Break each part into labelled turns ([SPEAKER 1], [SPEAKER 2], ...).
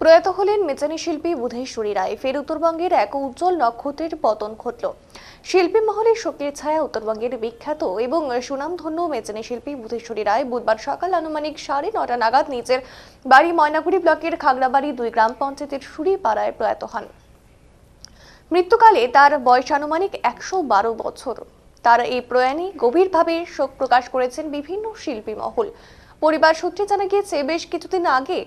[SPEAKER 1] প্রয়াত হলেন মেচানি শিল্পী বুধেশ্বরী রায়। ফের উত্তরবঙ্গের এক উজ্জ্বল নক্ষত্রের পতন ঘটল। শিল্পী মহলের শক্তির ছায়া উত্তরবঙ্গের বিখ্যাত এবং সুনামধন্য মেচানি শিল্পী বুধেশ্বরী রায় বুধবার সকাল আনুমানিক সাড়ে নটা নাগাদ নিজের বাড়ি ময়নাগুড়ি ব্লকের খাগড়াবাড়ি দুই গ্রাম পঞ্চায়েতের সুরিপাড়ায় প্রয়াত হন। মৃত্যুকালে তার বয়স আনুমানিক একশো বারো বছর। তার এই প্রয়াণে গভীরভাবে শোক প্রকাশ করেছেন বিভিন্ন শিল্পী মহল। পরিবার সূত্রে জানা গিয়েছে, বেশ কিছুদিন আগে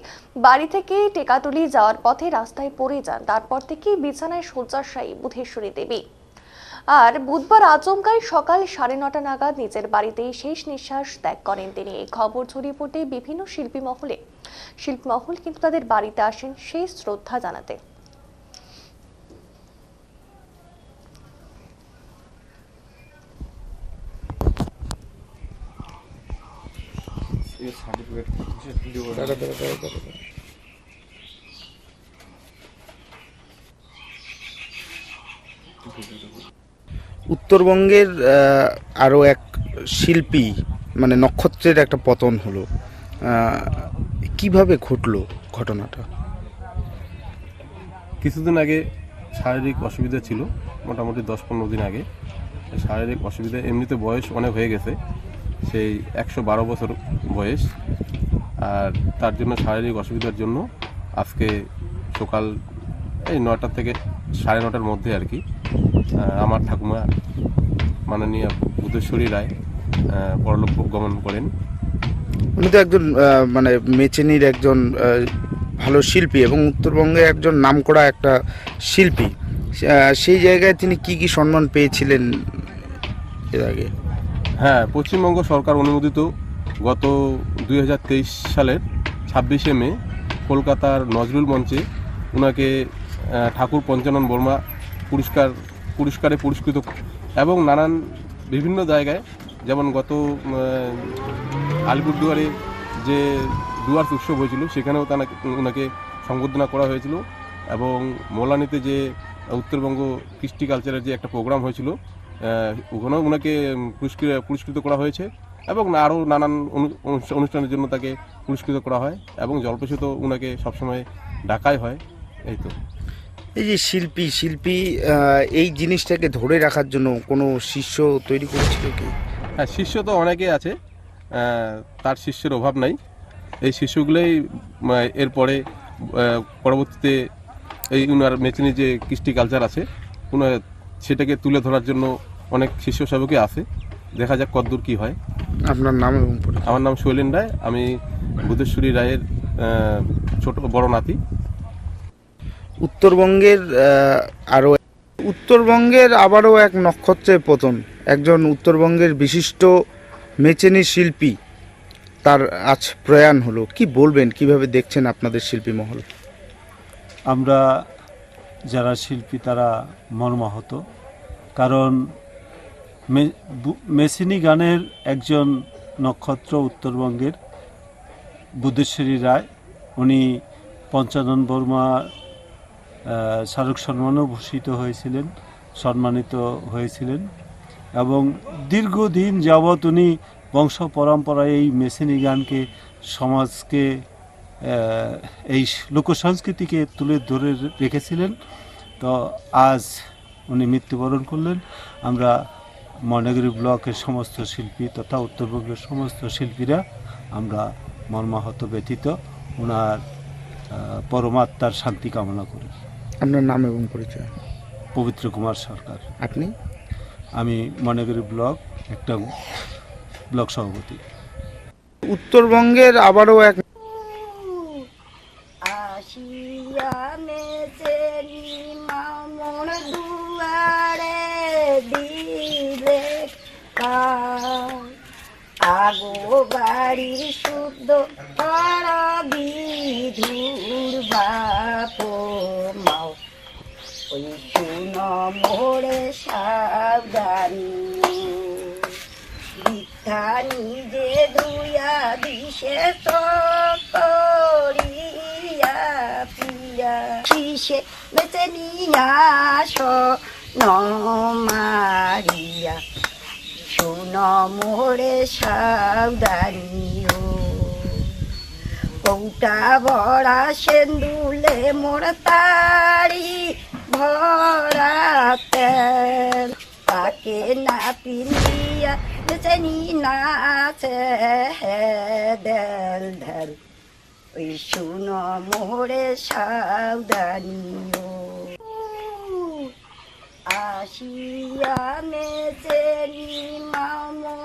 [SPEAKER 1] বাড়ি থেকে টেকাতুলি যাওয়ার পথে রাস্তায় পড়ে যান। তারপর থেকেই বিছানায় শয্যাশায়ী বুধেশ্বরী দেবী। আর বুধবার আচমকায় সকাল সাড়ে নটা নাগাদ নিজের বাড়িতেই শেষ নিঃশ্বাস ত্যাগ করেন তিনি। এই খবর ছড়িয়ে পড়তে বিভিন্ন শিল্পী মহলে শিল্পী মহল কিন্তু তাদের বাড়িতে আসেন শেষ শ্রদ্ধা জানাতে।
[SPEAKER 2] উত্তরবঙ্গের আরও এক শিল্পী মানে নক্ষত্রের একটা পতন হলো। আহ, কীভাবে ঘটলো ঘটনাটা?
[SPEAKER 3] কিছুদিন আগে শারীরিক অসুবিধা ছিল মোটামুটি দশ পনেরো দিন আগে। শারীরিক অসুবিধা এমনিতে বয়স অনেক হয়ে গেছে। সেই একশো বারো বছর বয়স। আর তার জন্য শারীরিক অসুবিধার জন্য আজকে সকাল এই নটা থেকে সাড়ে নটার মধ্যে আর কি আমার ঠাকুমা মাননীয় বুধেশ্বরী রায় পরলোক গমন করেন।
[SPEAKER 2] উনি তো একজন মানে মেচেনির একজন ভালো শিল্পী এবং উত্তরবঙ্গে একজন নাম করা একটা শিল্পী। সেই জায়গায় তিনি কি কি সম্মান পেয়েছিলেন এর আগে?
[SPEAKER 3] হ্যাঁ পশ্চিমবঙ্গ সরকার অনুমোদিত গত দুই হাজার তেইশ সালের ছাব্বিশে মে কলকাতার নজরুল মঞ্চে ওনাকে ঠাকুর পঞ্চানন বর্মা পুরস্কার, পুরস্কারে পুরস্কৃত এবং নানান বিভিন্ন জায়গায় যেমন গত আলিপুরদুয়ারে যে ডুয়ার্স উৎসব হয়েছিল সেখানেও তাকে ওনাকে সংবর্ধনা করা হয়েছিল এবং মোলানিতে যে উত্তরবঙ্গ কৃষ্টি কালচারের যে একটা প্রোগ্রাম হয়েছিল ওখানেও ওনাকে পুরস্কৃত পুরস্কৃত করা হয়েছে এবং আরও নানান অনু- অনুষ্ঠা- অনুষ্ঠানের জন্য তাকে পুরস্কৃত করা হয় এবং জলপেশে তো ওনাকে সবসময় ডাকাই হয় এই তো।
[SPEAKER 2] এই যে শিল্পী শিল্পী এই জিনিসটাকে ধরে রাখার জন্য কোনো শিষ্য তৈরি করেছিল কি?
[SPEAKER 3] হ্যাঁ শিষ্য তো অনেকেই আছে তার শিষ্যের অভাব নাই। এই শিষ্যগুলোই এরপরে পরবর্তীতে এই উনার মেচিনি যে কৃষ্টি কালচার আছে উনার সেটাকে তুলে ধরার জন্য অনেক শিষ্য সেবকই আছে। দেখা যাক কতদূর কি হয়।
[SPEAKER 2] আপনার নাম এবং
[SPEAKER 3] আমার নাম শৈলেন রায় আমি বুধেশ্বরী রায়ের ছোট বড় নাতি।
[SPEAKER 2] উত্তরবঙ্গের আরও উত্তরবঙ্গের আবারও এক নক্ষত্রের পতন। একজন উত্তরবঙ্গের বিশিষ্ট মেচেনি শিল্পী তার আজ প্রয়াণ হলো। কি বলবেন কীভাবে দেখছেন আপনাদের শিল্পী মহল?
[SPEAKER 4] আমরা যারা শিল্পী তারা মর্মাহত। কারণ মেসিনি গানের একজন নক্ষত্র উত্তরবঙ্গের বুদ্ধেশ্বরী রায়। উনি পঞ্চানন বর্মা শাহরুখ সম্মানও ভূষিত হয়েছিলেন, সম্মানিত হয়েছিলেন। এবং দীর্ঘদিন যাবৎ উনি বংশ পরম্পরায় এই মেসিনি গানকে, সমাজকে এই লোকসংস্কৃতিকে তুলে ধরে রেখেছিলেন। তো আজ উনি মৃত্যুবরণ করলেন। আমরা ময়নাগুড়ি ব্লকের সমস্ত শিল্পী তথা উত্তরবঙ্গের সমস্ত শিল্পীরা আমরা মর্মাহত ব্যতীত ওনার পরমাত্মার শান্তি কামনা করি।
[SPEAKER 2] আপনার নাম এবং পরিচয়?
[SPEAKER 4] পবিত্র কুমার সরকার।
[SPEAKER 2] আপনি?
[SPEAKER 4] আমি ময়নাগুড়ি ব্লক একটা ব্লক সভাপতি।
[SPEAKER 2] উত্তরবঙ্গের আবারও এক
[SPEAKER 5] আসিয়া মেছে মামন দুয়ারে দিলে আগো বাড়ি শুদ্ধ কর বিধুর বাপ মাও। ওই শুন মোড়ে সাবধানী। মিথ্যা নিজে ধুয়া দিশে করিয়া পিয়া। কিসে বেঁচে নিয়া মারিয়া। শুন মোরে কৌটা ভরা সেন্দুলে মোর তারি ভরা তেল। তাকে না পিন্দিয়া চেনি নাচে দেল ঢেল। ওই শুনো মোরে সাবধানিও আসিয়া মেচেনি মামো।